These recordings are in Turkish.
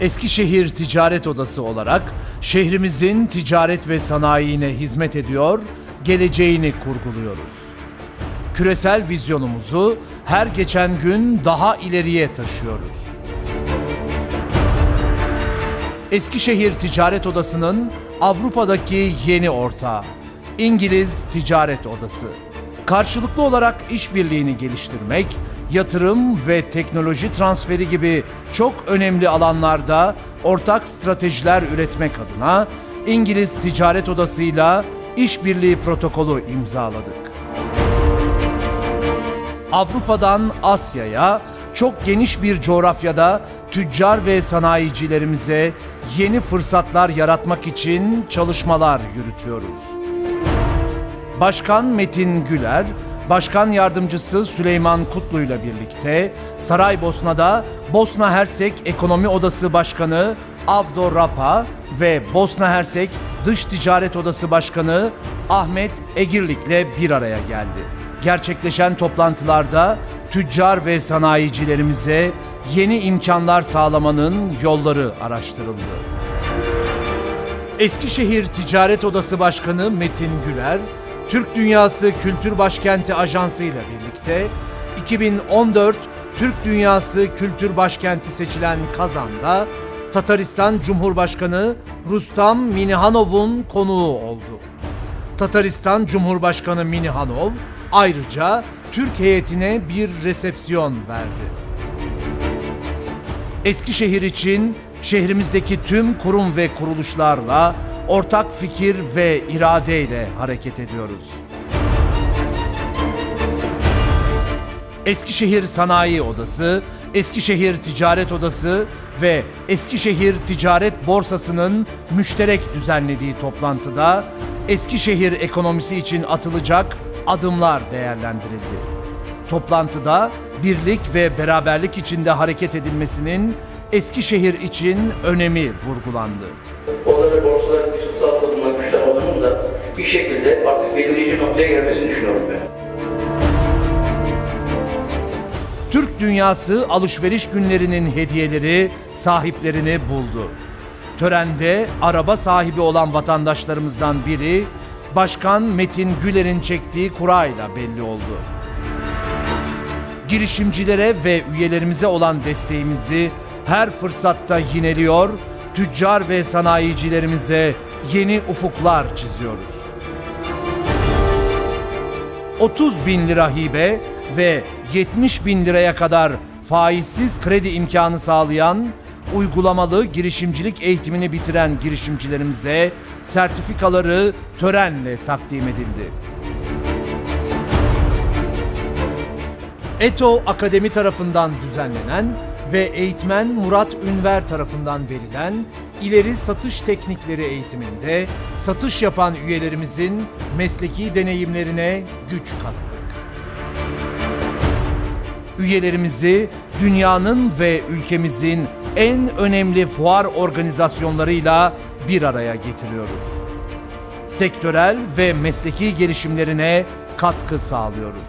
Eskişehir Ticaret Odası olarak şehrimizin ticaret ve sanayine hizmet ediyor, geleceğini kurguluyoruz. Küresel vizyonumuzu her geçen gün daha ileriye taşıyoruz. Eskişehir Ticaret Odası'nın Avrupa'daki yeni ortağı, İngiliz Ticaret Odası. Karşılıklı olarak işbirliğini geliştirmek, yatırım ve teknoloji transferi gibi çok önemli alanlarda ortak stratejiler üretmek adına İngiliz Ticaret Odası'yla işbirliği protokolü imzaladık. Avrupa'dan Asya'ya çok geniş bir coğrafyada tüccar ve sanayicilerimize yeni fırsatlar yaratmak için çalışmalar yürütüyoruz. Başkan Metin Güler, Başkan Yardımcısı Süleyman Kutlu ile birlikte Saraybosna'da Bosna Hersek Ekonomi Odası Başkanı Avdo Rapa ve Bosna Hersek Dış Ticaret Odası Başkanı Ahmet Egirlik'le bir araya geldi. Gerçekleşen toplantılarda tüccar ve sanayicilerimize yeni imkanlar sağlamanın yolları araştırıldı. Eskişehir Ticaret Odası Başkanı Metin Güler, Türk Dünyası Kültür Başkenti Ajansı ile birlikte 2014 Türk Dünyası Kültür Başkenti seçilen Kazan'da Tataristan Cumhurbaşkanı Rustam Minihanov'un konuğu oldu. Tataristan Cumhurbaşkanı Minihanov ayrıca Türk heyetine bir resepsiyon verdi. Eskişehir için şehrimizdeki tüm kurum ve kuruluşlarla ortak fikir ve iradeyle hareket ediyoruz. Eskişehir Sanayi Odası, Eskişehir Ticaret Odası ve Eskişehir Ticaret Borsası'nın müşterek düzenlediği toplantıda Eskişehir ekonomisi için atılacak adımlar değerlendirildi. Toplantıda birlik ve beraberlik içinde hareket edilmesinin Eskişehir için önemi vurgulandı. Onları borsaların için safta bulunan güçlü alanın da bir şekilde artık belirleyici noktaya gelmesini düşünüyorum ben. Türk Dünyası alışveriş günlerinin hediyeleri sahiplerini buldu. Törende araba sahibi olan vatandaşlarımızdan biri Başkan Metin Güler'in çektiği kurayla belli oldu. Girişimcilere ve üyelerimize olan desteğimizi her fırsatta yineliyor, tüccar ve sanayicilerimize yeni ufuklar çiziyoruz. 30 bin lira hibe ve 70 bin liraya kadar faizsiz kredi imkanı sağlayan, uygulamalı girişimcilik eğitimini bitiren girişimcilerimize sertifikaları törenle takdim edildi. ETO Akademi tarafından düzenlenen ve eğitmen Murat Ünver tarafından verilen ileri satış teknikleri eğitiminde satış yapan üyelerimizin mesleki deneyimlerine güç kattık. Üyelerimizi dünyanın ve ülkemizin en önemli fuar organizasyonlarıyla bir araya getiriyoruz. Sektörel ve mesleki gelişimlerine katkı sağlıyoruz.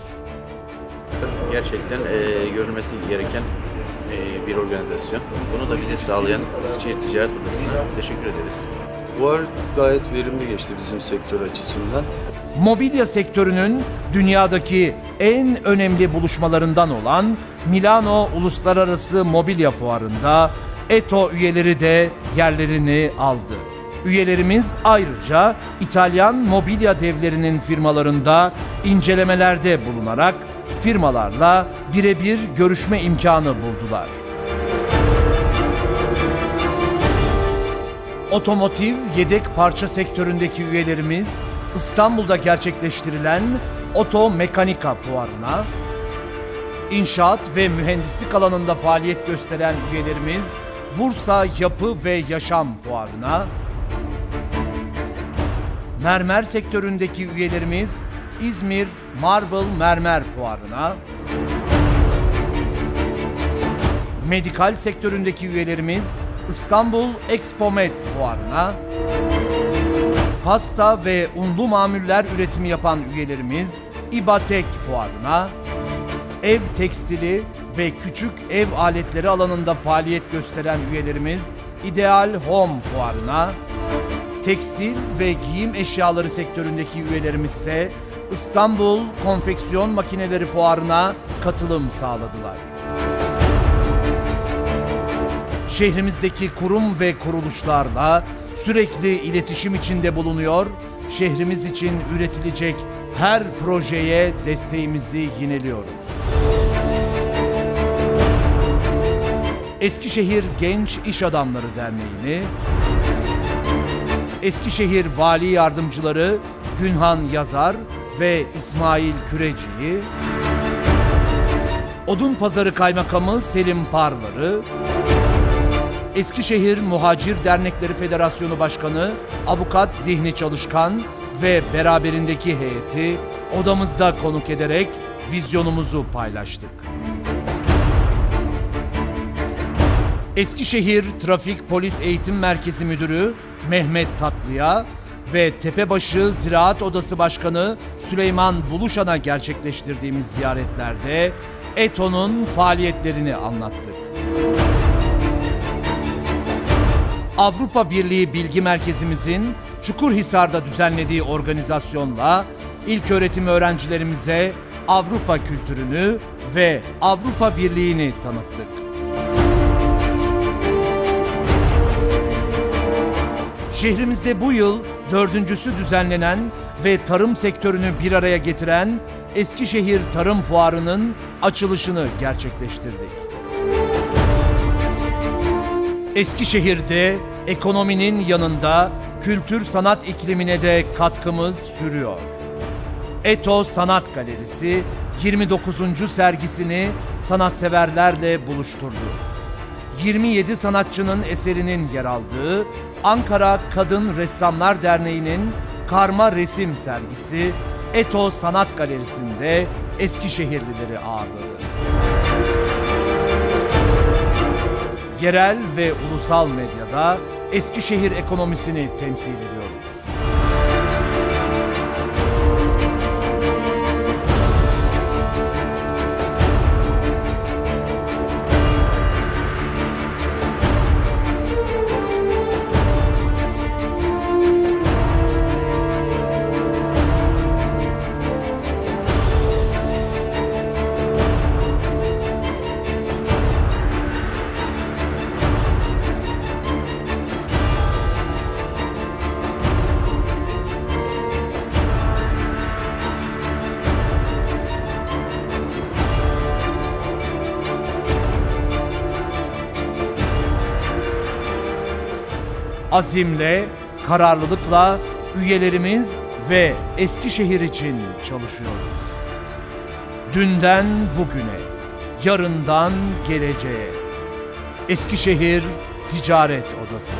Gerçekten e, görülmesi gereken bir organizasyon. Bunu da bize sağlayan Eskişehir Ticaret Odası'na teşekkür ederiz. Fuar gayet verimli geçti bizim sektör açısından. Mobilya sektörünün dünyadaki en önemli buluşmalarından olan Milano Uluslararası Mobilya Fuarı'nda ETO üyeleri de yerlerini aldı. Üyelerimiz ayrıca İtalyan mobilya devlerinin firmalarında incelemelerde bulunarak firmalarla birebir görüşme imkanı buldular. Otomotiv yedek parça sektöründeki üyelerimiz İstanbul'da gerçekleştirilen Oto Mekanika Fuarı'na, inşaat ve mühendislik alanında faaliyet gösteren üyelerimiz Bursa Yapı ve Yaşam Fuarı'na, mermer sektöründeki üyelerimiz İzmir Marble Mermer Fuarı'na, medikal sektöründeki üyelerimiz İstanbul Expomed Fuarı'na, pasta ve unlu mamuller üretimi yapan üyelerimiz İbatek Fuarı'na, ev tekstili ve küçük ev aletleri alanında faaliyet gösteren üyelerimiz İdeal Home Fuarı'na, tekstil ve giyim eşyaları sektöründeki üyelerimiz ise İstanbul Konfeksiyon Makineleri Fuarı'na katılım sağladılar. Şehrimizdeki kurum ve kuruluşlarla sürekli iletişim içinde bulunuyor, şehrimiz için üretilecek her projeye desteğimizi yineliyoruz. Eskişehir Genç İş Adamları Derneği'ni, Eskişehir Vali Yardımcıları Günhan Yazar ve İsmail Küreci'yi, Odun Pazarı Kaymakamı Selim Parlar'ı, Eskişehir Muhacir Dernekleri Federasyonu Başkanı Avukat Zihni Çalışkan ve beraberindeki heyeti odamızda konuk ederek vizyonumuzu paylaştık. Eskişehir Trafik Polis Eğitim Merkezi Müdürü Mehmet Tatlıya ve Tepebaşı Ziraat Odası Başkanı Süleyman Buluşan'a gerçekleştirdiğimiz ziyaretlerde ETO'nun faaliyetlerini anlattık. Avrupa Birliği Bilgi Merkezimizin Çukurhisar'da düzenlediği organizasyonla ilköğretim öğrencilerimize Avrupa kültürünü ve Avrupa Birliği'ni tanıttık. Şehrimizde bu yıl dördüncüsü düzenlenen ve tarım sektörünü bir araya getiren Eskişehir Tarım Fuarı'nın açılışını gerçekleştirdik. Eskişehir'de ekonominin yanında kültür sanat iklimine de katkımız sürüyor. Eto Sanat Galerisi 29. sergisini sanatseverlerle buluşturdu. 27 sanatçının eserinin yer aldığı Ankara Kadın Ressamlar Derneği'nin karma resim sergisi Eto Sanat Galerisi'nde Eskişehirlileri ağırladı. Yerel ve ulusal medyada Eskişehir ekonomisini temsil ediyoruz. Azimle, kararlılıkla üyelerimiz ve Eskişehir için çalışıyoruz. Dünden bugüne, yarından geleceğe. Eskişehir Ticaret Odası.